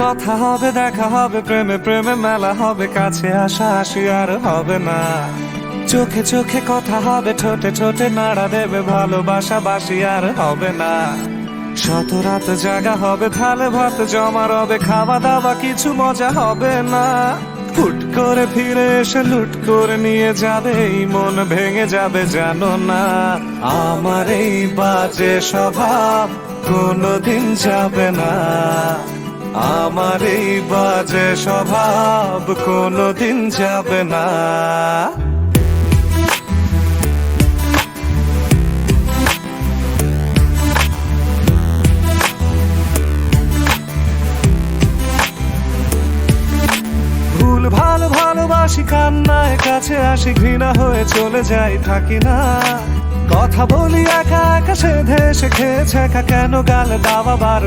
কথা হবে, দেখা হবে, প্রেমে প্রেমে মেলা হবে, কাছে আসা আসি আর হবে না। চোখে চোখে কথা হবে, ঠোঁটে ঠোঁটে নাড়া দেবে, ভালোবাসা বাসি আর হবে না। শত রাত জাগা হবে, থালে ভাত জমা রবে, খাওয়া দাওয়া কিছু মজা হবে না। ফুট করে ফিরে এসে লুট করে নিয়ে যাবে, এই মন ভেঙে যাবে, জানো না। আমার এই বাজে স্বভাব কোনোদিন যাবে না। আমার এই বাজে স্বভাব কোনোদিন যাবে না। ভুল ভালো ভালোবাসি, কান্নায় কাছে আসি, ঘৃণা হয়ে চলে যাই, থাকি না। কথা বলি একা একা সে দেশে খেয়েছে একা, কেন গাল দাবা বার